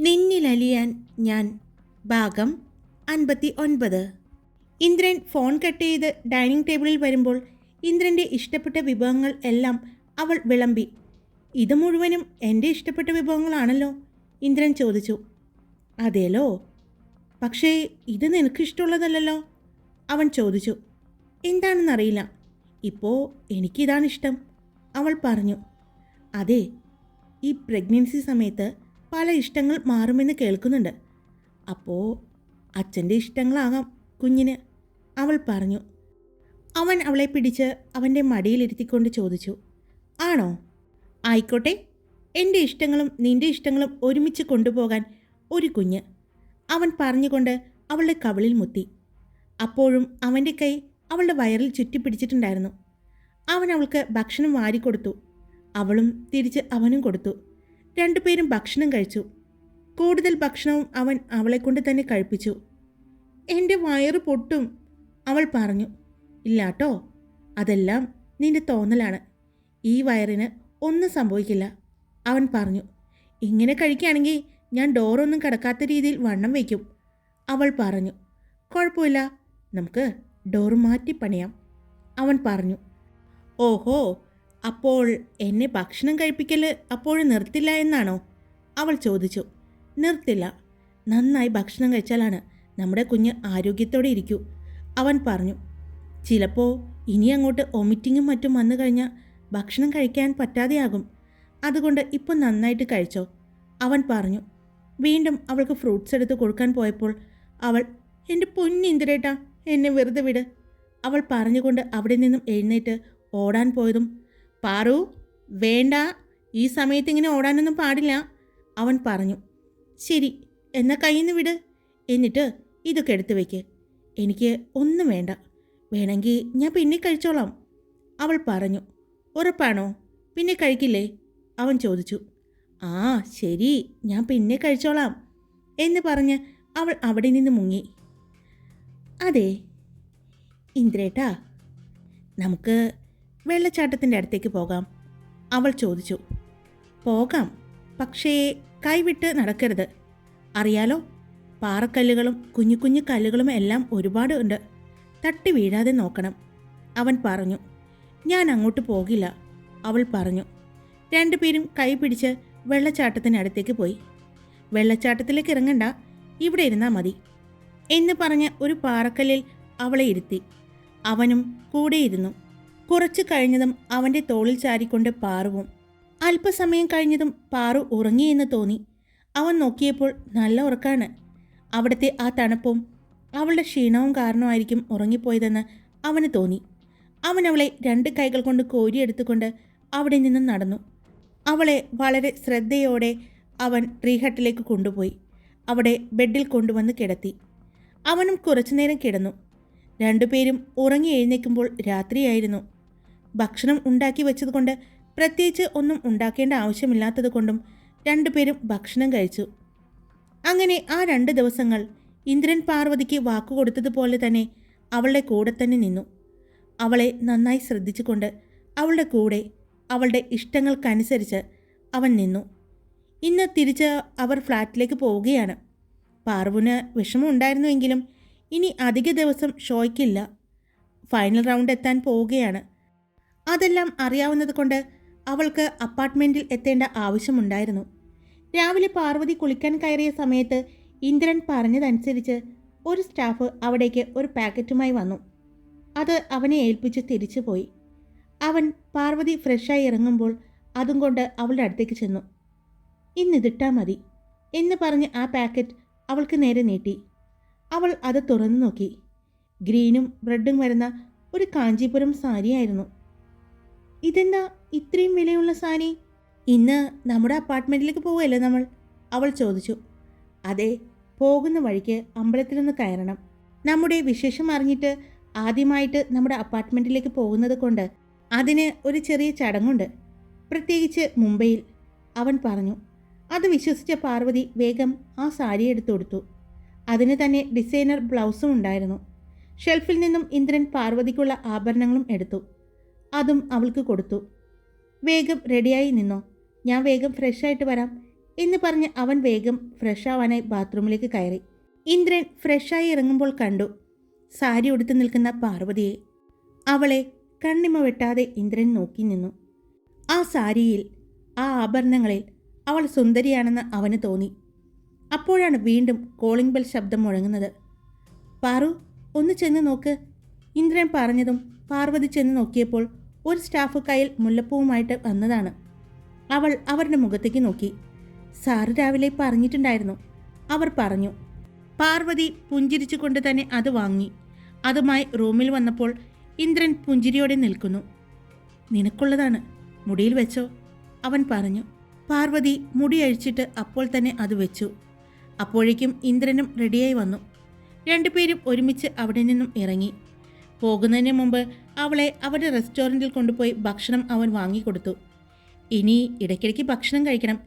നിന്നിലലിയാൻ ഞാൻ ഭാഗം അൻപത്തി ഒൻപത് ഇന്ദ്രൻ ഫോൺ കട്ട് ചെയ്ത് ഡൈനിങ് ടേബിളിൽ വരുമ്പോൾ ഇന്ദ്രന്റെ ഇഷ്ടപ്പെട്ട വിഭവങ്ങൾ എല്ലാം അവൾ വിളമ്പി. ഇത് മുഴുവനും എന്റെ ഇഷ്ടപ്പെട്ട വിഭവങ്ങളാണല്ലോ? ഇന്ദ്രൻ ചോദിച്ചു. അതേലോ. പക്ഷേ ഇത് നിനക്ക് ഇഷ്ടമുള്ളതല്ലല്ലോ? അവൻ ചോദിച്ചു. എന്താണെന്നറിയില്ല. ഇപ്പോൾ എനിക്കിതാണ് ഇഷ്ടം. അവൾ പറഞ്ഞു. അതെ. ഈ പ്രഗ്നൻസി സമയത്ത് പല ഇഷ്ടങ്ങൾ മാറുമെന്ന് കേൾക്കുന്നുണ്ട്. അപ്പോൾ അച്ഛന്റെ ഇഷ്ടങ്ങളാകാം കുഞ്ഞിന്. അവൾ പറഞ്ഞു. അവൻ അവളെ പിടിച്ച് അവന്റെ മടിയിലിരുത്തിക്കൊണ്ട് ചോദിച്ചു. ആണോ? ആയിക്കോട്ടെ. എന്റെ ഇഷ്ടങ്ങളും നിന്റെ ഇഷ്ടങ്ങളും ഒരുമിച്ച് കൊണ്ടുപോകാൻ ഒരു കുഞ്ഞ്. അവൻ പറഞ്ഞുകൊണ്ട് അവളുടെ കവിളിൽ മുത്തി. അപ്പോഴും അവന്റെ കൈ അവളുടെ വയറിൽ ചുറ്റി ചുറ്റിപ്പിടിച്ചിട്ടുണ്ടായിരുന്നു. അവൻ അവൾക്ക് ഭക്ഷണം വാരിക്കൊടുത്തു. അവളും തിരിച്ച് അവനും കൊടുത്തു. രണ്ടുപേരും ഭക്ഷണം കഴിച്ചു. കൂടുതൽ ഭക്ഷണവും അവൻ അവളെക്കൊണ്ട് തന്നെ കഴിപ്പിച്ചു. എന്റെ വയറ് പൊട്ടും അവൾ പറഞ്ഞു. ഇല്ലാട്ടോ അതെല്ലാം നിന്റെ തോന്നലാണ്. ഈ വയറിന് ഒന്നും സംഭവിക്കില്ല അവൻ പറഞ്ഞു. ഇങ്ങനെ കഴിക്കുകയാണെങ്കിൽ ഞാൻ ഡോറൊന്നും കിടക്കാത്ത രീതിയിൽ വണ്ണം വയ്ക്കും അവൾ പറഞ്ഞു. കുഴപ്പമില്ല നമുക്ക് ഡോർ മാറ്റി പണിയാം അവൻ പറഞ്ഞു. ഓഹോ അപ്പോൾ എന്നെ ഭക്ഷണം കഴിപ്പിക്കൽ അപ്പോഴും നിർത്തില്ല എന്നാണോ? അവൾ ചോദിച്ചു. നിർത്തില്ല. നന്നായി ഭക്ഷണം കഴിച്ചാലാണ് നമ്മുടെ കുഞ്ഞ് ആരോഗ്യത്തോടെ ഇരിക്കൂ. അവൻ പറഞ്ഞു. ചിലപ്പോൾ ഇനി അങ്ങോട്ട് ഒമിറ്റിങ്ങും മറ്റും വന്നു കഴിഞ്ഞാൽ ഭക്ഷണം കഴിക്കാൻ പറ്റാതെയാകും. അതുകൊണ്ട് ഇപ്പം നന്നായിട്ട് കഴിച്ചോ? അവൻ പറഞ്ഞു. വീണ്ടും അവൾക്ക് ഫ്രൂട്ട്സ് എടുത്ത് കൊടുക്കാൻ പോയപ്പോൾ അവൾ എന്റെ പൊന്നിന്തിരേട്ടാ എന്നെ വെറുതെ വിട്. അവൾ പറഞ്ഞുകൊണ്ട് അവിടെ നിന്നും എഴുന്നേറ്റ് ഓടാൻ പോയതും പാറു വേണ്ട. ഈ സമയത്ത് ഇങ്ങനെ ഓടാനൊന്നും പാടില്ല. അവൻ പറഞ്ഞു ശരി എന്നാൽ കയ്യിൽ നിന്ന് വിട്. എന്നിട്ട് ഇതൊക്കെ എടുത്തു വയ്ക്ക് എനിക്ക് ഒന്നും വേണ്ട. വേണമെങ്കിൽ ഞാൻ പിന്നെ കഴിച്ചോളാം. അവൾ പറഞ്ഞു ഉറപ്പാണോ? പിന്നെ കഴിക്കില്ലേ? അവൻ ചോദിച്ചു ആ ശരി. ഞാൻ പിന്നെ കഴിച്ചോളാം. എന്ന് പറഞ്ഞ് അവൾ അവിടെ നിന്ന് മുങ്ങി. അതെ ഇന്ദ്രേട്ടാ നമുക്ക് വെള്ളച്ചാട്ടത്തിന്റെ അടുത്തേക്ക് പോകാം. അവൾ ചോദിച്ചു. പോകാം. പക്ഷേ കൈവിട്ട് നടക്കരുത്. അറിയാലോ പാറക്കല്ലുകളും കുഞ്ഞു കുഞ്ഞു കല്ലുകളും എല്ലാം ഒരുപാട് ഉണ്ട്. തട്ടി വീഴാതെ നോക്കണം. അവൻ പറഞ്ഞു. ഞാൻ അങ്ങോട്ട് പോകില്ല. അവൾ പറഞ്ഞു. രണ്ടുപേരും കൈ പിടിച്ച് വെള്ളച്ചാട്ടത്തിനടുത്തേക്ക് പോയി. വെള്ളച്ചാട്ടത്തിലേക്ക് ഇറങ്ങണ്ട. ഇവിടെ ഇരുന്നാൽ മതി. എന്ന് പറഞ്ഞ് ഒരു പാറക്കല്ലിൽ അവളെ ഇരുത്തി. അവനും കൂടെയിരുന്നു കുറച്ചു കഴിഞ്ഞതും അവന്റെ തോളിൽ ചാരിക്കൊണ്ട് പാറുവും. അല്പസമയം കഴിഞ്ഞതും പാറു ഉറങ്ങിയെന്ന് തോന്നി. അവൻ നോക്കിയപ്പോൾ നല്ല ഉറക്കാണ്. അവിടുത്തെ ആ തണുപ്പും അവളുടെ ക്ഷീണവും കാരണമായിരിക്കും ഉറങ്ങിപ്പോയതെന്ന് അവന് തോന്നി. അവൻ അവളെ രണ്ട് കൈകൾ കൊണ്ട് കോരിയെടുത്തുകൊണ്ട് അവിടെ നിന്ന് നടന്നു. അവളെ വളരെ ശ്രദ്ധയോടെ അവൻ റീഹട്ടിലേക്ക് കൊണ്ടുപോയി. അവിടെ ബെഡിൽ കൊണ്ടുവന്ന് കിടത്തി. അവനും കുറച്ചുനേരം കിടന്നു. രണ്ടുപേരും ഉറങ്ങി എഴുന്നേൽക്കുമ്പോൾ രാത്രിയായിരുന്നു. ഭക്ഷണം ഉണ്ടാക്കി വെച്ചതുകൊണ്ട് പ്രത്യേകിച്ച് ഒന്നും ഉണ്ടാക്കേണ്ട ആവശ്യമില്ലാത്തത് കൊണ്ടും രണ്ടുപേരും ഭക്ഷണം കഴിച്ചു. അങ്ങനെ ആ രണ്ട് ദിവസങ്ങൾ ഇന്ദ്രൻ പാർവതിക്ക് വാക്കുകൊടുത്തതുപോലെ തന്നെ അവളുടെ കൂടെ തന്നെ നിന്നു. അവളെ നന്നായി ശ്രദ്ധിച്ചുകൊണ്ട് അവളുടെ കൂടെ അവളുടെ ഇഷ്ടങ്ങൾക്കനുസരിച്ച് അവൻ നിന്നു. ഇന്ന് തിരിച്ച് അവർ ഫ്ലാറ്റിലേക്ക് പോവുകയാണ്. പാർവുന് വിഷമമുണ്ടായിരുന്നുവെങ്കിലും ഇനി അധിക ദിവസം ഷോയ്ക്കില്ല. ഫൈനൽ റൗണ്ട് എത്താൻ പോവുകയാണ്. അതെല്ലാം അറിയാവുന്നത് കൊണ്ട് അവൾക്ക് അപ്പാർട്ട്മെന്റിൽ എത്തേണ്ട ആവശ്യമുണ്ടായിരുന്നു. രാവിലെ പാർവതി കുളിക്കാൻ കയറിയ സമയത്ത് ഇന്ദ്രൻ പറഞ്ഞതനുസരിച്ച് ഒരു സ്റ്റാഫ് അവിടേക്ക് ഒരു പാക്കറ്റുമായി വന്നു. അത് അവനെ ഏൽപ്പിച്ച് തിരിച്ചു പോയി. അവൻ പാർവതി ഫ്രഷായി ഇറങ്ങുമ്പോൾ അതും കൊണ്ട് അവളുടെ അടുത്തേക്ക് ചെന്നു. ഇന്നിതിട്ടാ മതി എന്ന് പറഞ്ഞ് ആ പാക്കറ്റ് അവൾക്ക് നേരെ നീട്ടി. അവൾ അത് തുറന്നു നോക്കി. ഗ്രീനും റെഡും വരുന്ന ഒരു കാഞ്ചീപുരം സാരിയായിരുന്നു. ഇതെന്താ ഇത്രയും വിലയുള്ള സാരി? ഇന്ന് നമ്മുടെ അപ്പാർട്ട്മെന്റിലേക്ക് പോവുകയല്ലേ നമ്മൾ? അവൾ ചോദിച്ചു. അതെ പോകുന്ന വഴിക്ക് അമ്പലത്തിലൊന്ന് കയറണം. നമ്മുടെ വിശേഷം അറിഞ്ഞിട്ട് ആദ്യമായിട്ട് നമ്മുടെ അപ്പാർട്ട്മെന്റിലേക്ക് പോകുന്നത് കൊണ്ട് അതിന് ഒരു ചെറിയ ചടങ്ങുണ്ട്. പ്രത്യേകിച്ച് മുംബൈയിൽ. അവൻ പറഞ്ഞു അത് വിശ്വസിച്ച പാർവതി വേഗം ആ സാരി എടുത്തു കൊടുത്തു. അതിന് തന്നെ ഡിസൈനർ ബ്ലൗസും ഉണ്ടായിരുന്നു. ഷെൽഫിൽ നിന്നും ഇന്ദ്രൻ പാർവതിക്കുള്ള ആഭരണങ്ങളും എടുത്തു. അതും അവൾക്ക് കൊടുത്തു. വേഗം റെഡിയായി നിന്നോ? ഞാൻ വേഗം ഫ്രഷ് ആയിട്ട് വരാം. എന്ന് പറഞ്ഞ് അവൻ വേഗം ഫ്രഷ് ആവാനായി ബാത്റൂമിലേക്ക് കയറി. ഇന്ദ്രൻ ഫ്രഷായി ഇറങ്ങുമ്പോൾ കണ്ടു സാരി ഉടുത്ത് നിൽക്കുന്ന പാർവതിയെ. അവളെ കണ്ണിമ വെട്ടാതെ ഇന്ദ്രൻ നോക്കി നിന്നു. ആ സാരിയിൽ ആ ആഭരണങ്ങളിൽ അവൾ സുന്ദരിയാണെന്ന് അവന് തോന്നി. അപ്പോഴാണ് വീണ്ടും കോളിംഗ് ബെൽ ശബ്ദം മുഴങ്ങുന്നത്. പാറു ഒന്ന് ചെന്ന് നോക്ക്. ഇന്ദ്രൻ പറഞ്ഞതും പാർവതി ചെന്ന് നോക്കിയപ്പോൾ ഒരു സ്റ്റാഫ് കയ്യിൽ മുല്ലപ്പൂവുമായിട്ട് വന്നതാണ്. അവൾ അവരുടെ മുഖത്തേക്ക് നോക്കി. സാറ് രാവിലെ പറഞ്ഞിട്ടുണ്ടായിരുന്നു. അവർ പറഞ്ഞു പാർവതി പുഞ്ചിരിച്ചുകൊണ്ട് തന്നെ അത് വാങ്ങി. അതുമായി റൂമിൽ വന്നപ്പോൾ ഇന്ദ്രൻ പുഞ്ചിരിയോടെ നിൽക്കുന്നു. നിനക്കുള്ളതാണ് മുടിയിൽ വെച്ചോ. അവൻ പറഞ്ഞു പാർവതി മുടി അഴിച്ചിട്ട് അപ്പോൾ തന്നെ അത് വെച്ചു. അപ്പോഴേക്കും ഇന്ദ്രനും റെഡിയായി വന്നു. രണ്ടുപേരും ഒരുമിച്ച് അവിടെ നിന്നും ഇറങ്ങി. പോകുന്നതിന് മുമ്പ് അവളെ അവരുടെ റെസ്റ്റോറന്റിൽ കൊണ്ടുപോയി ഭക്ഷണം അവൻ വാങ്ങിക്കൊടുത്തു. ഇനി ഇടയ്ക്കിടയ്ക്ക് ഭക്ഷണം കഴിക്കണം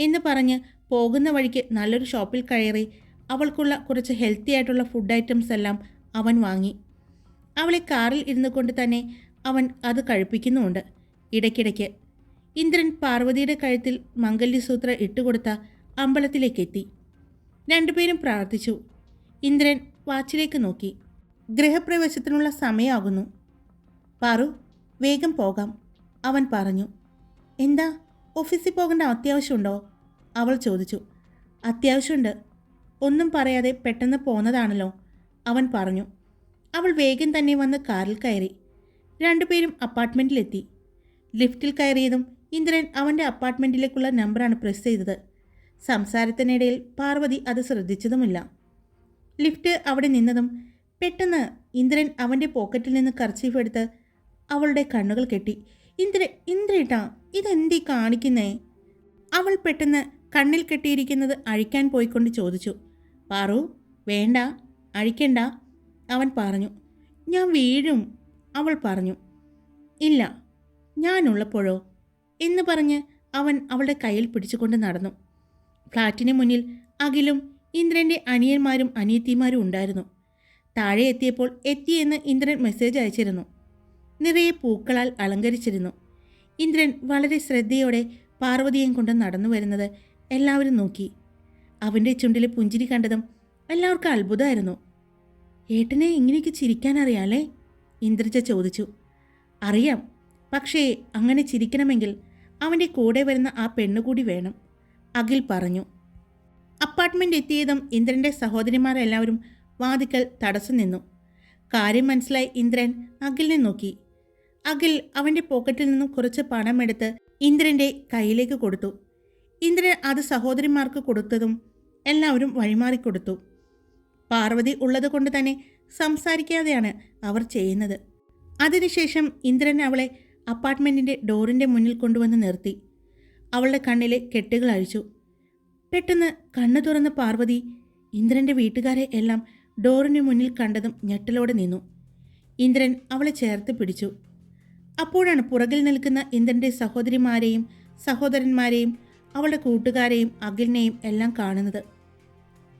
എന്ന് പറഞ്ഞ് പോകുന്ന വഴിക്ക് നല്ലൊരു ഷോപ്പിൽ കയറി അവൾക്കുള്ള കുറച്ച് ഹെൽത്തി ആയിട്ടുള്ള ഫുഡ് ഐറ്റംസ് എല്ലാം അവൻ വാങ്ങി. അവളെ കാറിൽ ഇരുന്നു കൊണ്ട് തന്നെ അവൻ അത് കഴിപ്പിക്കുന്നുമുണ്ട്. ഇടയ്ക്കിടയ്ക്ക് ഇന്ദ്രൻ പാർവതിയുടെ കഴുത്തിൽ മംഗല്യസൂത്ര ഇട്ടുകൊടുത്ത അമ്പലത്തിലേക്കെത്തി. രണ്ടുപേരും പ്രാർത്ഥിച്ചു. ഇന്ദ്രൻ വാച്ചിലേക്ക് നോക്കി. ഗൃഹപ്രവേശത്തിനുള്ള സമയമാകുന്നു പാറു വേഗം പോകാം അവൻ പറഞ്ഞു. എന്താ ഓഫീസിൽ പോകേണ്ട അത്യാവശ്യമുണ്ടോ? അവൾ ചോദിച്ചു. അത്യാവശ്യമുണ്ട്. ഒന്നും പറയാതെ പെട്ടെന്ന് പോന്നതാണല്ലോ അവൻ പറഞ്ഞു. അവൾ വേഗം തന്നെ വന്ന് കാറിൽ കയറി. രണ്ടുപേരും അപ്പാർട്ട്മെന്റിലെത്തി ലിഫ്റ്റിൽ കയറിയതും ഇന്ദ്രൻ അവന്റെ അപ്പാർട്ട്മെന്റിലേക്കുള്ള നമ്പറാണ് പ്രസ് ചെയ്തത്. സംസാരത്തിനിടയിൽ പാർവതി അത് ശ്രദ്ധിച്ചതുമില്ല. ലിഫ്റ്റ് അവിടെ നിന്നതും പെട്ടെന്ന് ഇന്ദ്രൻ അവന്റെ പോക്കറ്റിൽ നിന്ന് കർച്ചീഫ് എടുത്ത് അവളുടെ കണ്ണുകൾ കെട്ടി. ഇന്ദ്ര ഇന്ദ്രേട്ടാ ഇതെന്തീ കാണിക്കുന്നേ? അവൾ പെട്ടെന്ന് കണ്ണിൽ കെട്ടിയിരിക്കുന്നത് അഴിക്കാൻ പോയിക്കൊണ്ട് ചോദിച്ചു. പാറു വേണ്ട അഴിക്കണ്ട അവൻ പറഞ്ഞു. ഞാൻ വീഴും അവൾ പറഞ്ഞു. ഇല്ല ഞാനുള്ളപ്പോഴോ? എന്ന് പറഞ്ഞ് അവൻ അവളുടെ കയ്യിൽ പിടിച്ചുകൊണ്ട് നടന്നു. ഫ്ലാറ്റിന് മുന്നിൽ അഖിലും ഇന്ദ്രന്റെ അനിയന്മാരും അനിയത്തിമാരും ഉണ്ടായിരുന്നു. താഴെ എത്തിയപ്പോൾ എത്തിയെന്ന് ഇന്ദ്രൻ മെസ്സേജ് അയച്ചിരുന്നു. നിറയെ പൂക്കളാൽ അലങ്കരിച്ചിരുന്നു. ഇന്ദ്രൻ വളരെ ശ്രദ്ധയോടെ പാർവതിയെയും കൊണ്ട് നടന്നു വരുന്നത് എല്ലാവരും നോക്കി. അവന്റെ ചുണ്ടിലെ പുഞ്ചിരി കണ്ടതും എല്ലാവർക്കും അത്ഭുതമായിരുന്നു. ഏട്ടനെ ഇങ്ങനെയൊക്കെ ചിരിക്കാൻ അറിയാലേ ഇന്ദ്രജ ചോദിച്ചു. അറിയാം പക്ഷേ അങ്ങനെ ചിരിക്കണമെങ്കിൽ അവന്റെ കൂടെ വരുന്ന ആ പെണ്ണുകൂടി വേണം. അഖിൽ പറഞ്ഞു. അപ്പാർട്ട്മെന്റ് എത്തിയതും ഇന്ദ്രന്റെ സഹോദരിമാരെല്ലാവരും വാതിക്കൽ തടസ്സം നിന്നു. കാര്യം മനസ്സിലായി ഇന്ദ്രൻ അഖിലിനെ നോക്കി. അഖിൽ അവന്റെ പോക്കറ്റിൽ നിന്നും കുറച്ച് പണം പണമെടുത്ത് ഇന്ദ്രന്റെ കയ്യിലേക്ക് കൊടുത്തു. ഇന്ദ്രൻ അത് സഹോദരിമാർക്ക് കൊടുത്തതും എല്ലാവരും വഴിമാറിക്കൊടുത്തു പാർവതി ഉള്ളത് കൊണ്ട് തന്നെ സംസാരിക്കാതെയാണ് അവർ ചെയ്യുന്നത്. അതിനുശേഷം ഇന്ദ്രൻ അവളെ അപ്പാർട്ട്മെന്റിന്റെ ഡോറിന്റെ മുന്നിൽ കൊണ്ടുവന്ന് നിർത്തി. അവളുടെ കണ്ണിലെ കെട്ടുകൾ അഴിച്ചു. പെട്ടെന്ന് കണ്ണു തുറന്ന പാർവതി ഇന്ദ്രന്റെ വീട്ടുകാരെ എല്ലാം ഡോറിന് മുന്നിൽ കണ്ടതും ഞെട്ടലോടെ നിന്നു. ഇന്ദ്രൻ അവളെ ചേർത്ത് പിടിച്ചു. അപ്പോഴാണ് പുറകിൽ നിൽക്കുന്ന ഇന്ദ്രന്റെ സഹോദരിമാരെയും സഹോദരന്മാരെയും അവളുടെ കൂട്ടുകാരെയും അഖിലിനെയും എല്ലാം കാണുന്നത്.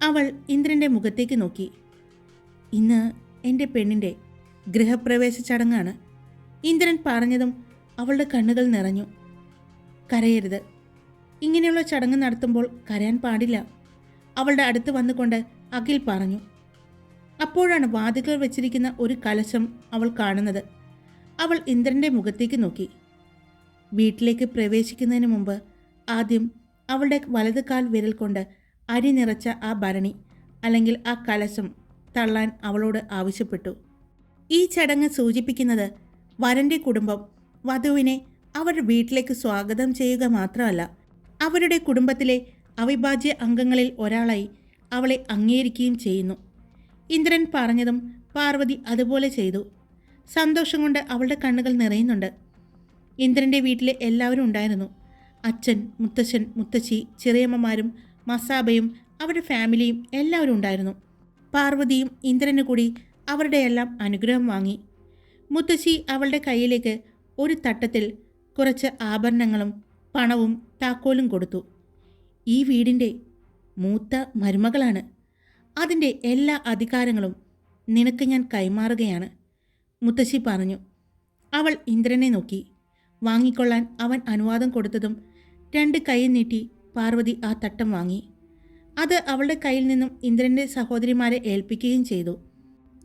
അവൾ ഇന്ദ്രന്റെ മുഖത്തേക്ക് നോക്കി. ഇന്ന് എന്റെ പെണ്ണിന്റെ ഗൃഹപ്രവേശ ചടങ്ങാണ് ഇന്ദ്രൻ പറഞ്ഞതും അവളുടെ കണ്ണുകൾ നിറഞ്ഞു. കരയരുത്. ഇങ്ങനെയുള്ള ചടങ്ങ് നടത്തുമ്പോൾ കരയാൻ പാടില്ല അവളുടെ അടുത്ത് വന്നുകൊണ്ട് അഖിൽ പറഞ്ഞു. അപ്പോഴാണ് വാതിക്കൽ വെച്ചിരിക്കുന്ന ഒരു കലശം അവൾ കാണുന്നത്. അവൾ ഇന്ദ്രന്റെ മുഖത്തേക്ക് നോക്കി. വീട്ടിലേക്ക് പ്രവേശിക്കുന്നതിന് മുമ്പ് ആദ്യം അവളുടെ വലത് കാൽ വിരൽ കൊണ്ട് അരി നിറച്ച ആ ഭരണി അല്ലെങ്കിൽ ആ കലശം തള്ളാൻ അവളോട് ആവശ്യപ്പെട്ടു. ഈ ചടങ്ങ് സൂചിപ്പിക്കുന്നത് വരന്റെ കുടുംബം വധുവിനെ അവരുടെ വീട്ടിലേക്ക് സ്വാഗതം ചെയ്യുക മാത്രമല്ല അവരുടെ കുടുംബത്തിലെ അവിഭാജ്യ അംഗങ്ങളിൽ ഒരാളായി അവളെ അംഗീകരിക്കുകയും ചെയ്യുന്നു. ഇന്ദ്രൻ പറഞ്ഞതും പാർവതി അതുപോലെ ചെയ്തു. സന്തോഷം കൊണ്ട് അവളുടെ കണ്ണുകൾ നിറയുന്നുണ്ട്. ഇന്ദ്രന്റെ വീട്ടിലെ എല്ലാവരും ഉണ്ടായിരുന്നു. അച്ഛൻ മുത്തച്ഛൻ മുത്തശ്ശി ചെറിയമ്മമാരും മസാബയും അവരുടെ ഫാമിലിയും എല്ലാവരും ഉണ്ടായിരുന്നു. പാർവതിയും ഇന്ദ്രന് കൂടി അവരുടെ എല്ലാം അനുഗ്രഹം വാങ്ങി. മുത്തശ്ശി അവളുടെ കയ്യിലേക്ക് ഒരു തട്ടത്തിൽ കുറച്ച് ആഭരണങ്ങളും പണവും താക്കോലും കൊടുത്തു. ഈ വീടിന്റെ മൂത്ത മരുമകളാണ്. അതിന്റെ എല്ലാ അധികാരങ്ങളും നിനക്ക് ഞാൻ കൈമാറുകയാണ്. മുത്തശ്ശി പറഞ്ഞു അവൾ ഇന്ദ്രനെ നോക്കി. വാങ്ങിക്കൊള്ളാൻ അവൻ അനുവാദം കൊടുത്തതും രണ്ട് കൈ നീട്ടി പാർവതി ആ തട്ടം വാങ്ങി. അത് അവളുടെ കയ്യിൽ നിന്നും ഇന്ദ്രന്റെ സഹോദരിമാരെ ഏൽപ്പിക്കുകയും ചെയ്തു.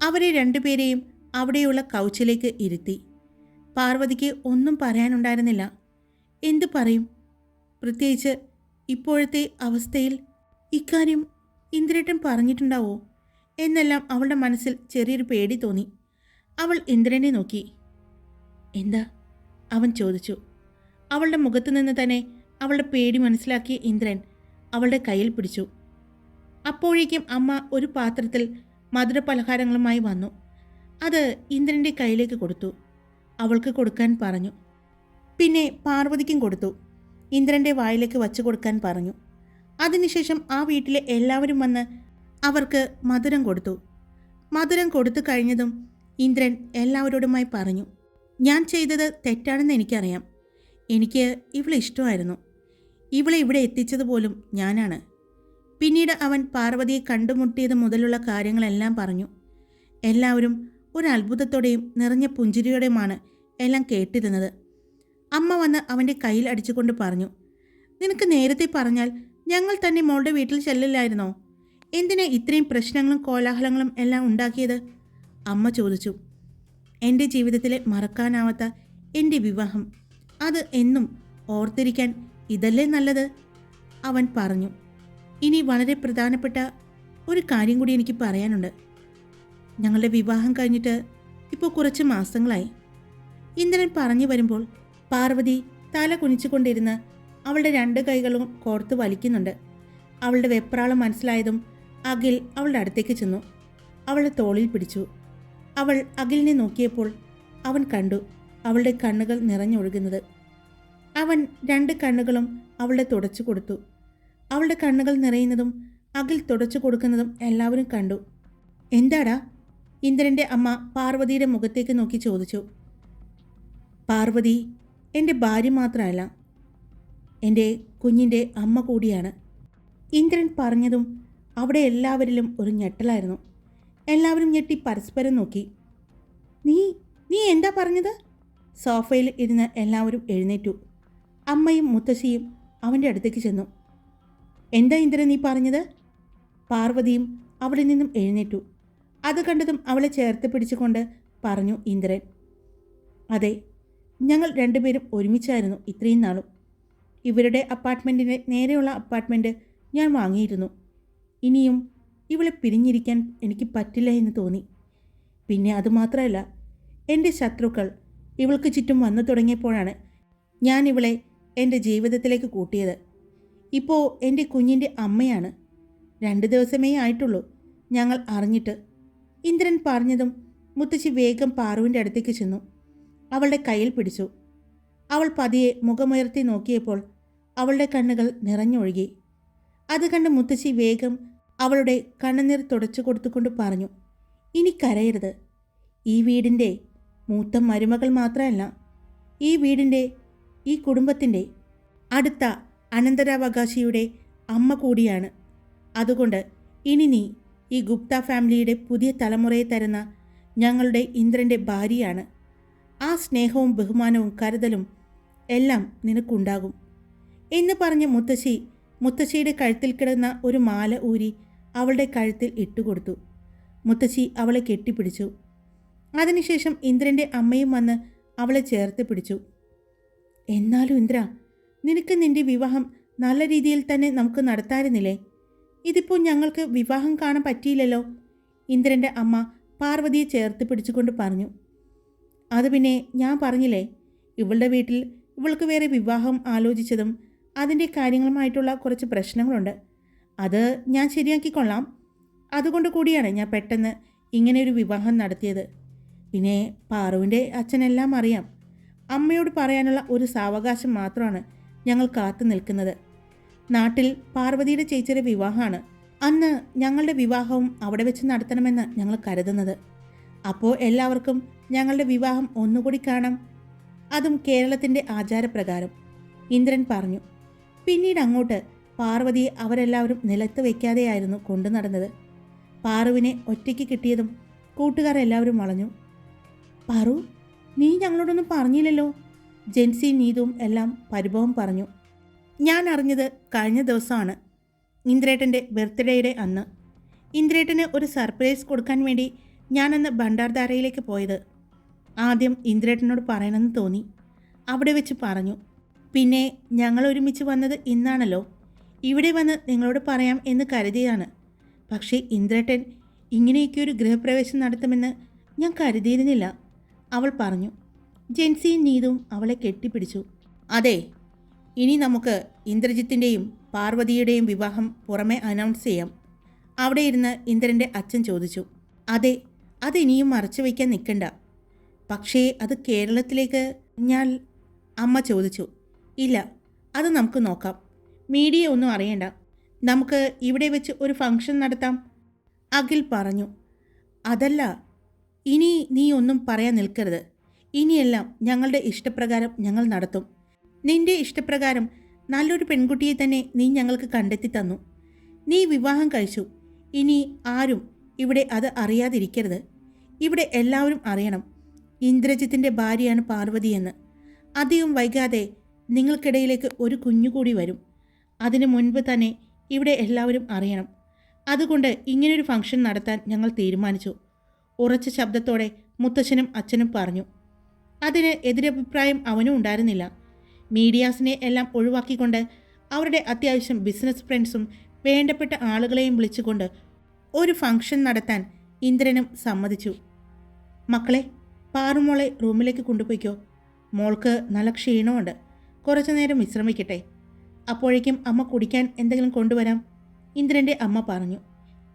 അവരെ രണ്ടുപേരെയും അവിടെയുള്ള കൗച്ചിലേക്ക് ഇരുത്തി. പാർവതിക്ക് ഒന്നും പറയാനുണ്ടായിരുന്നില്ല. എന്തു പറയും? പ്രത്യേകിച്ച് ഇപ്പോഴത്തെ അവസ്ഥയിൽ ഇക്കാര്യം ഇന്ദ്രേട്ടൻ പറഞ്ഞിട്ടുണ്ടാവോ? എന്നെല്ലാം അവളുടെ മനസ്സിൽ ചെറിയൊരു പേടി തോന്നി. അവൾ ഇന്ദ്രനെ നോക്കി. എന്താ? അവൻ ചോദിച്ചു. അവളുടെ മുഖത്തു നിന്ന് തന്നെ അവളുടെ പേടി മനസ്സിലാക്കിയ ഇന്ദ്രൻ അവളുടെ കയ്യിൽ പിടിച്ചു. അപ്പോഴേക്കും അമ്മ ഒരു പാത്രത്തിൽ മധുരപലഹാരങ്ങളുമായി വന്നു. അത് ഇന്ദ്രന്റെ കയ്യിലേക്ക് കൊടുത്തു. അവൾക്ക് കൊടുക്കാൻ പറഞ്ഞു. പിന്നെ പാർവതിക്കും കൊടുത്തു. ഇന്ദ്രന്റെ വായിലേക്ക് വച്ചു കൊടുക്കാൻ പറഞ്ഞു. അതിനുശേഷം ആ വീട്ടിലെ എല്ലാവരും വന്ന് അവർക്ക് മധുരം കൊടുത്തു. മധുരം കൊടുത്തു കഴിഞ്ഞതും ഇന്ദ്രൻ എല്ലാവരോടുമായി പറഞ്ഞു ഞാൻ ചെയ്തത് തെറ്റാണെന്ന് എനിക്കറിയാം. എനിക്ക് ഇവളെ ഇഷ്ടമായിരുന്നു. ഇവളെ ഇവിടെ എത്തിച്ചത് പോലും ഞാനാണ്. പിന്നീട് അവൻ പാർവതിയെ കണ്ടുമുട്ടിയത് മുതലുള്ള കാര്യങ്ങളെല്ലാം പറഞ്ഞു. എല്ലാവരും ഒരു നിറഞ്ഞ പുഞ്ചിരിയോടെയുമാണ് എല്ലാം കേട്ടിരുന്നത്. അമ്മ വന്ന് അവന്റെ കയ്യിൽ അടിച്ചുകൊണ്ട് പറഞ്ഞു നിനക്ക് നേരത്തെ പറഞ്ഞാൽ ഞങ്ങൾ തന്നെ മോളുടെ വീട്ടിൽ ചെല്ലില്ലായിരുന്നോ എന്തിനാ ഇത്രയും പ്രശ്നങ്ങളും കോലാഹലങ്ങളും എല്ലാം ഉണ്ടാക്കിയത്? അമ്മ ചോദിച്ചു. എന്റെ ജീവിതത്തിലെ മറക്കാനാവാത്ത എന്റെ വിവാഹം. അത് എന്നും ഓർത്തിരിക്കാൻ ഇതല്ലേ നല്ലത്? അവൻ പറഞ്ഞു. ഇനി വളരെ പ്രധാനപ്പെട്ട ഒരു കാര്യം കൂടി എനിക്ക് പറയാനുണ്ട്. ഞങ്ങളുടെ വിവാഹം കഴിഞ്ഞിട്ട് ഇപ്പോൾ കുറച്ച് മാസങ്ങളായി. ഇന്ദ്രൻ പറഞ്ഞു വരുമ്പോൾ പാർവതി തല കുനിച്ചുകൊണ്ടിരുന്ന് അവളുടെ രണ്ട് കൈകളും കോർത്ത് വലിക്കുന്നുണ്ട്. അവളുടെ വെപ്രാളം മനസ്സിലായതും അഖിൽ അവളുടെ അടുത്തേക്ക് ചെന്നു. അവളുടെ തോളിൽ പിടിച്ചു. അവൾ അഖിലിനെ നോക്കിയപ്പോൾ അവൻ കണ്ടു അവളുടെ കണ്ണുകൾ നിറഞ്ഞൊഴുകുന്നത്. അവൻ രണ്ട് കണ്ണുകളും അവളുടെ തുടച്ചു കൊടുത്തു. അവളുടെ കണ്ണുകൾ നിറയുന്നതും അഖിൽ തുടച്ചു കൊടുക്കുന്നതും എല്ലാവരും കണ്ടു. എന്താടാ? ഇന്ദ്രന്റെ അമ്മ പാർവതിയുടെ മുഖത്തേക്ക് നോക്കി ചോദിച്ചു. പാർവതി എന്റെ ഭാര്യ മാത്രമല്ല. എന്റെ കുഞ്ഞിന്റെ അമ്മ കൂടിയാണ്. ഇന്ദ്രൻ പറഞ്ഞതും അവിടെ എല്ലാവരിലും ഒരു ഞെട്ടലായിരുന്നു. എല്ലാവരും ഞെട്ടി പരസ്പരം നോക്കി. നീ നീ എന്താ പറഞ്ഞത്? സോഫയിൽ ഇരുന്ന് എല്ലാവരും എഴുന്നേറ്റു. അമ്മയും മുത്തശ്ശിയും അവന്റെ അടുത്തേക്ക് ചെന്നു. എന്താ ഇന്ദ്രൻ നീ പറഞ്ഞത്? പാർവതിയും അവിടെ നിന്നും എഴുന്നേറ്റു. അത് കണ്ടതും അവളെ ചേർത്ത് പിടിച്ചുകൊണ്ട് പറഞ്ഞു ഇന്ദ്രൻ. അതെ ഞങ്ങൾ രണ്ടുപേരും ഒരുമിച്ചായിരുന്നു ഇത്രയും നാളും. ഇവരുടെ അപ്പാർട്ട്മെന്റിന്റെ നേരെയുള്ള അപ്പാർട്ട്മെന്റ് ഞാൻ വാങ്ങിയിരുന്നു. ഇനിയും ഇവളെ പിരിഞ്ഞിരിക്കാൻ എനിക്ക് പറ്റില്ല എന്ന് തോന്നി. പിന്നെ അതുമാത്രമല്ല എന്റെ ശത്രുക്കൾ ഇവൾക്ക് ചുറ്റും വന്നു തുടങ്ങിയപ്പോഴാണ് ഞാൻ ഇവളെ എന്റെ ജീവിതത്തിലേക്ക് കൂട്ടിയത്. ഇപ്പോൾ എന്റെ കുഞ്ഞിന്റെ അമ്മയാണ്. രണ്ട് ദിവസമേ ആയിട്ടുള്ളൂ ഞങ്ങൾ അറിഞ്ഞിട്ട്. ഇന്ദ്രൻ പറഞ്ഞതും മുത്തശ്ശി വേഗം പാറുവിന്റെ അടുത്തേക്ക് ചെന്നു. അവളുടെ കയ്യിൽ പിടിച്ചു. അവൾ പതിയെ മുഖമുയർത്തി നോക്കിയപ്പോൾ അവളുടെ കണ്ണുകൾ നിറഞ്ഞൊഴുകി. അത് കണ്ട് മുത്തശ്ശി വേഗം അവളുടെ കണ്ണുനീർ തുടച്ചു കൊടുത്തുകൊണ്ട് പറഞ്ഞു ഇനി കരയരുത്. ഈ വീടിന്റെ മൂത്ത മരുമകൾ മാത്രമല്ല ഈ വീടിന്റെ ഈ കുടുംബത്തിന്റെ അടുത്ത അനന്തരാവകാശിയുടെ അമ്മ കൂടിയാണ്. അതുകൊണ്ട് ഇനി നീ ഈ ഗുപ്ത ഫാമിലിയുടെ പുതിയ തലമുറയെ തരുന്ന ഞങ്ങളുടെ ഇന്ദ്രന്റെ ഭാര്യയാണ്. ആ സ്നേഹവും ബഹുമാനവും കരുതലും എല്ലാം നിനക്കുണ്ടാകും. എന്ന് പറഞ്ഞ മുത്തശ്ശി മുത്തശ്ശിയുടെ കഴുത്തിൽ കിടന്ന ഒരു മാല ഊരി അവളുടെ കഴുത്തിൽ ഇട്ടുകൊടുത്തു. മുത്തശ്ശി അവളെ കെട്ടിപ്പിടിച്ചു. അതിനുശേഷം ഇന്ദ്രന്റെ അമ്മയും വന്ന് അവളെ ചേർത്ത് പിടിച്ചു. എന്നാലും ഇന്ദ്ര നിനക്ക് നിന്റെ വിവാഹം നല്ല രീതിയിൽ തന്നെ നമുക്ക് നടത്താറുന്നില്ലേ ഇതിപ്പോൾ ഞങ്ങൾക്ക് വിവാഹം കാണാൻ പറ്റിയില്ലല്ലോ? ഇന്ദ്രന്റെ അമ്മ പാർവതിയെ ചേർത്ത് പിടിച്ചുകൊണ്ട് പറഞ്ഞു. അത് പിന്നെ ഞാൻ പറഞ്ഞില്ലേ? ഇവളുടെ വീട്ടിൽ ഇവൾക്ക് വേറെ വിവാഹം ആലോചിച്ചതും അതിന്റെ കാര്യങ്ങളുമായിട്ടുള്ള കുറച്ച് പ്രശ്നങ്ങളുണ്ട്. അത് ഞാൻ ശരിയാക്കിക്കൊള്ളാം. അതുകൊണ്ട് കൂടിയാണ് ഞാൻ പെട്ടെന്ന് ഇങ്ങനെ ഒരു വിവാഹം നടത്തിയത്. പിന്നെ പാറുവിന്റെ അച്ഛനെല്ലാം അറിയാം. അമ്മയോട് പറയാനുള്ള ഒരു സാവകാശം മാത്രമാണ് ഞങ്ങൾ കാത്തു നിൽക്കുന്നത്. നാട്ടിൽ പാർവതിയുടെ ചേച്ചിയുടെ വിവാഹമാണ്. അന്ന് ഞങ്ങളുടെ വിവാഹവും അവിടെ വെച്ച് നടത്തണമെന്ന് ഞങ്ങൾ കരുതുന്നത്. അപ്പോൾ എല്ലാവർക്കും ഞങ്ങളുടെ വിവാഹം ഒന്നുകൂടി കാണാം. അതും കേരളത്തിന്റെ ആചാരപ്രകാരം. ഇന്ദ്രൻ പറഞ്ഞു പിന്നീട് അങ്ങോട്ട് പാർവതിയെ അവരെല്ലാവരും നിലത്ത് വയ്ക്കാതെയായിരുന്നു കൊണ്ടു നടന്നത് പാറുവിനെ ഒറ്റയ്ക്ക് കിട്ടിയതും കൂട്ടുകാരെല്ലാവരും വളഞ്ഞു. പാറു നീ ഞങ്ങളോടൊന്നും പറഞ്ഞില്ലല്ലോ? ജെൻസി നീതും എല്ലാം പരിഭവം പറഞ്ഞു. ഞാൻ അറിഞ്ഞത് കഴിഞ്ഞ ദിവസമാണ് ഇന്ദ്രേട്ടന്റെ ബർത്ത്ഡേയുടെ അന്ന്. ഇന്ദ്രേട്ടന് ഒരു സർപ്രൈസ് കൊടുക്കാൻ വേണ്ടി ഞാനന്ന് ഭണ്ഡാർധാരയിലേക്ക് പോയത്. ആദ്യം ഇന്ദ്രേട്ടനോട് പറയണമെന്ന് തോന്നി. അവിടെ വെച്ച് പറഞ്ഞു പിന്നെ ഞങ്ങൾ ഒരുമിച്ച് വന്നത് ഇന്നാണല്ലോ. ഇവിടെ വന്ന് നിങ്ങളോട് പറയാം എന്ന് കരുതിയതാണ്. പക്ഷേ ഇന്ദ്രേട്ടൻ ഇങ്ങനെയൊക്കെ ഒരു ഗൃഹപ്രവേശം നടത്തുമെന്ന് ഞാൻ കരുതിയിരുന്നില്ല. അവൾ പറഞ്ഞു ജെൻസിയും നീതും അവളെ കെട്ടിപ്പിടിച്ചു. അതെ ഇനി നമുക്ക് ഇന്ദ്രജിത്തിന്റെയും പാർവതിയുടെയും വിവാഹം പുറമെ അനൗൺസ് ചെയ്യാം. അവിടെ ഇരുന്ന് ഇന്ദ്രന്റെ അച്ഛൻ ചോദിച്ചു അതെ അതിനിയും മറച്ചു വയ്ക്കാൻ നിൽക്കണ്ട. പക്ഷേ അത് കേരളത്തിലേക്ക് ഞാൻ അമ്മ ചോദിച്ചു ഇല്ല അത് നമുക്ക് നോക്കാം. മീഡിയ ഒന്നും അറിയണ്ട. നമുക്ക് ഇവിടെ വെച്ച് ഒരു ഫംഗ്ഷൻ നടത്താം. അഖിൽ പറഞ്ഞു അതല്ല ഇനി നീ ഒന്നും പറയാൻ നിൽക്കരുത്. ഇനിയെല്ലാം ഞങ്ങളുടെ ഇഷ്ടപ്രകാരം ഞങ്ങൾ നടത്തും. നിന്റെ ഇഷ്ടപ്രകാരം നല്ലൊരു പെൺകുട്ടിയെ തന്നെ നീ ഞങ്ങൾക്ക് കണ്ടെത്തി തന്നു. നീ വിവാഹം കഴിച്ചു. ഇനി ആരും ഇവിടെ അത് അറിയാതിരിക്കരുത്. ഇവിടെ എല്ലാവരും അറിയണം. ഇന്ദ്രജിത്തിന്റെ ഭാര്യയാണ് പാർവതിയെന്ന് അധികം വൈകാതെ നിങ്ങൾക്കിടയിലേക്ക് ഒരു കുഞ്ഞു കൂടി വരും. അതിനു മുൻപ് തന്നെ ഇവിടെ എല്ലാവരും അറിയണം. അതുകൊണ്ട് ഇങ്ങനൊരു ഫംഗ്ഷൻ നടത്താൻ ഞങ്ങൾ തീരുമാനിച്ചു. ഉറച്ച ശബ്ദത്തോടെ മുത്തശ്ശനും അച്ഛനും പറഞ്ഞു. അതിന് എതിരഭിപ്രായം അവനും ഉണ്ടായിരുന്നില്ല. മീഡിയാസിനെ എല്ലാം ഒഴിവാക്കിക്കൊണ്ട് അവരുടെ അത്യാവശ്യം ബിസിനസ് ഫ്രണ്ട്സും വേണ്ടപ്പെട്ട ആളുകളെയും വിളിച്ചുകൊണ്ട് ഒരു ഫംഗ്ഷൻ നടത്താൻ ഇന്ദ്രനും സമ്മതിച്ചു. മക്കളെ പാറുമോളെ റൂമിലേക്ക് കൊണ്ടുപോയിക്കോ. മോൾക്ക് നല്ല ക്ഷീണമുണ്ട്. കുറച്ചു നേരം വിശ്രമിക്കട്ടെ. അപ്പോഴേക്കും അമ്മ കുടിക്കാൻ എന്തെങ്കിലും കൊണ്ടുവരാം. ഇന്ദ്രന്റെ അമ്മ പറഞ്ഞു.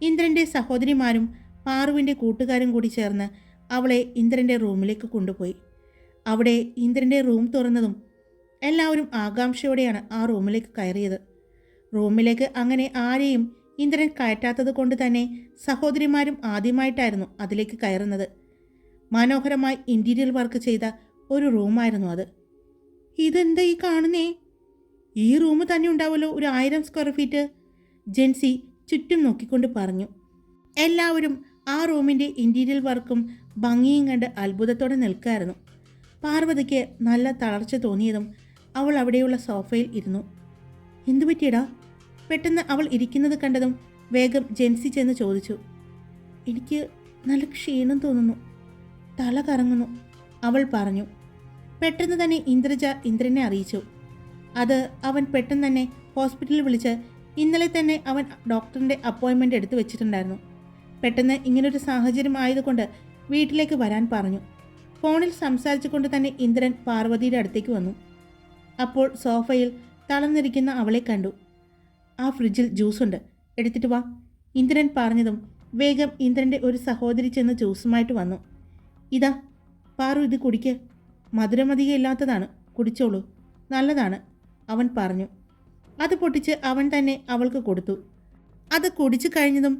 ഇന്ദ്രന്റെ സഹോദരിമാരും പാറുവിന്റെ കൂട്ടുകാരും കൂടി ചേർന്ന് അവളെ ഇന്ദ്രന്റെ റൂമിലേക്ക് കൊണ്ടുപോയി. അവിടെ ഇന്ദ്രന്റെ റൂം തുറന്നതും എല്ലാവരും ആകാംക്ഷയോടെയാണ് ആ റൂമിലേക്ക് കയറിയത്. റൂമിലേക്ക് അങ്ങനെ ആരെയും ഇന്ദ്രൻ കയറ്റാത്തത് കൊണ്ട് തന്നെ സഹോദരിമാരും ആദ്യമായിട്ടായിരുന്നു അതിലേക്ക് കയറുന്നത്. മനോഹരമായി ഇന്റീരിയർ വർക്ക് ചെയ്ത ഒരു റൂമായിരുന്നു അത്. ഇതെന്താ ഈ കാണുന്നേ? ഈ റൂം തന്നെ ഉണ്ടാവുമല്ലോ ഒരു ആയിരം സ്ക്വയർ ഫീറ്റ് ജെൻസി ചുറ്റും നോക്കിക്കൊണ്ട് പറഞ്ഞു. എല്ലാവരും ആ റൂമിന്റെ ഇന്റീരിയർ വർക്കും ഭംഗിയും കണ്ട് അത്ഭുതത്തോടെ നിൽക്കായിരുന്നു പാർവതിക്ക് നല്ല തളർച്ച തോന്നിയതും അവൾ അവിടെയുള്ള സോഫയിൽ ഇരുന്നു. എന്തു പറ്റിയടാ? പെട്ടെന്ന് അവൾ ഇരിക്കുന്നത് കണ്ടതും വേഗം ജെൻസി ചെന്ന് ചോദിച്ചു. എനിക്ക് നല്ല ക്ഷീണം തോന്നുന്നു. തല കറങ്ങുന്നു. അവൾ പറഞ്ഞു പെട്ടെന്ന് തന്നെ ഇന്ദ്രജ ഇന്ദ്രനെ അറിയിച്ചു. അത് അവൻ പെട്ടെന്ന് തന്നെ ഹോസ്പിറ്റലിൽ വിളിച്ച് ഇന്നലെ തന്നെ അവൻ ഡോക്ടറിന്റെ അപ്പോയിൻമെന്റ് എടുത്തു വെച്ചിട്ടുണ്ടായിരുന്നു. പെട്ടെന്ന് ഇങ്ങനൊരു സാഹചര്യം ആയതുകൊണ്ട് വീട്ടിലേക്ക് വരാൻ പറഞ്ഞു. ഫോണിൽ സംസാരിച്ചുകൊണ്ട് തന്നെ ഇന്ദ്രൻ പാർവതിയുടെ അടുത്തേക്ക് വന്നു. അപ്പോൾ സോഫയിൽ തളർന്നിരിക്കുന്ന അവളെ കണ്ടു. ആ ഫ്രിഡ്ജിൽ ജ്യൂസുണ്ട്. എടുത്തിട്ട് വാ. ഇന്ദ്രൻ പറഞ്ഞതും വേഗം ഇന്ദ്രന്റെ ഒരു സഹോദരി ചെന്ന് ജ്യൂസുമായിട്ട് വന്നു. ഇതാ പാറു ഇത് കുടിക്ക്. മധുരമധികം ഇല്ലാത്തതാണ് കുടിച്ചോളൂ. നല്ലതാണ് അവൻ പറഞ്ഞു. അത് പൊട്ടിച്ച് അവൻ തന്നെ അവൾക്ക് കൊടുത്തു. അത് കുടിച്ചു കഴിഞ്ഞതും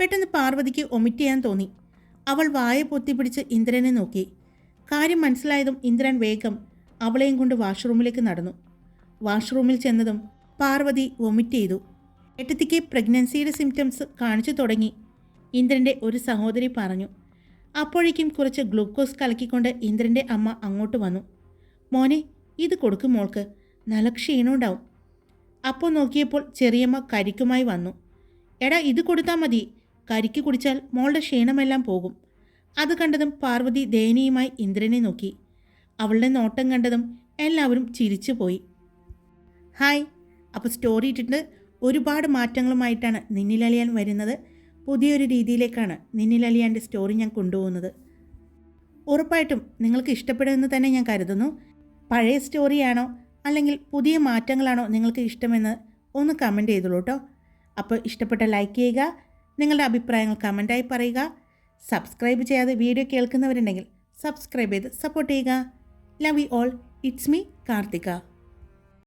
പെട്ടെന്ന് പാർവതിക്ക് ഒമിറ്റ് ചെയ്യാൻ തോന്നി. അവൾ വായ പൊത്തിപ്പിടിച്ച് ഇന്ദ്രനെ നോക്കി. കാര്യം മനസ്സിലായതും ഇന്ദ്രൻ വേഗം അവളെയും കൊണ്ട് വാഷ്റൂമിലേക്ക് നടന്നു. വാഷ്റൂമിൽ ചെന്നതും പാർവതി വൊമിറ്റ് ചെയ്തു. എട്ടത്തിക്ക് പ്രഗ്നൻസിയുടെ സിംറ്റംസ് കാണിച്ചു തുടങ്ങി. ഇന്ദ്രന്റെ ഒരു സഹോദരി പറഞ്ഞു അപ്പോഴേക്കും കുറച്ച് ഗ്ലൂക്കോസ് കലക്കിക്കൊണ്ട് ഇന്ദ്രന്റെ അമ്മ അങ്ങോട്ട് വന്നു. മോനെ ഇത് കൊടുക്കും മോൾക്ക്. നല്ല ക്ഷീണമുണ്ടാവും. അപ്പോൾ നോക്കിയപ്പോൾ ചെറിയമ്മ കരിക്കുമായി വന്നു. എടാ ഇത് കൊടുത്താൽ മതി. കരിക്ക് കുടിച്ചാൽ മോളുടെ ക്ഷീണമെല്ലാം പോകും. അത് കണ്ടതും പാർവതി ദയനീയമായി ഇന്ദ്രനെ നോക്കി. അവളുടെ നോട്ടം കണ്ടതും എല്ലാവരും ചിരിച്ചു പോയി ഹായ്. അപ്പോൾ സ്റ്റോറി ഇട്ടിട്ട് ഒരുപാട് മാറ്റങ്ങളുമായിട്ടാണ് നിന്നിലലിയാൻ വരുന്നത്. പുതിയൊരു രീതിയിലേക്കാണ് നിന്നിൽ അലിയാന്റെ സ്റ്റോറി ഞാൻ കൊണ്ടുപോകുന്നത്. ഉറപ്പായിട്ടും നിങ്ങൾക്ക് ഇഷ്ടപ്പെടുമെന്ന് തന്നെ ഞാൻ കരുതുന്നു. പഴയ സ്റ്റോറിയാണോ അല്ലെങ്കിൽ പുതിയ മാറ്റങ്ങളാണോ നിങ്ങൾക്ക് ഇഷ്ടമെന്ന് ഒന്ന് കമന്റ് ചെയ്തോളൂ കേട്ടോ. അപ്പോൾ ഇഷ്ടപ്പെട്ട ലൈക്ക് ചെയ്യുക നിങ്ങളുടെ അഭിപ്രായങ്ങൾ കമന്റായി പറയുക. സബ്സ്ക്രൈബ് ചെയ്യാതെ വീഡിയോ കേൾക്കുന്നവരുണ്ടെങ്കിൽ സബ്സ്ക്രൈബ് ചെയ്ത് സപ്പോർട്ട് ചെയ്യുക. Love you all it's me Karthika.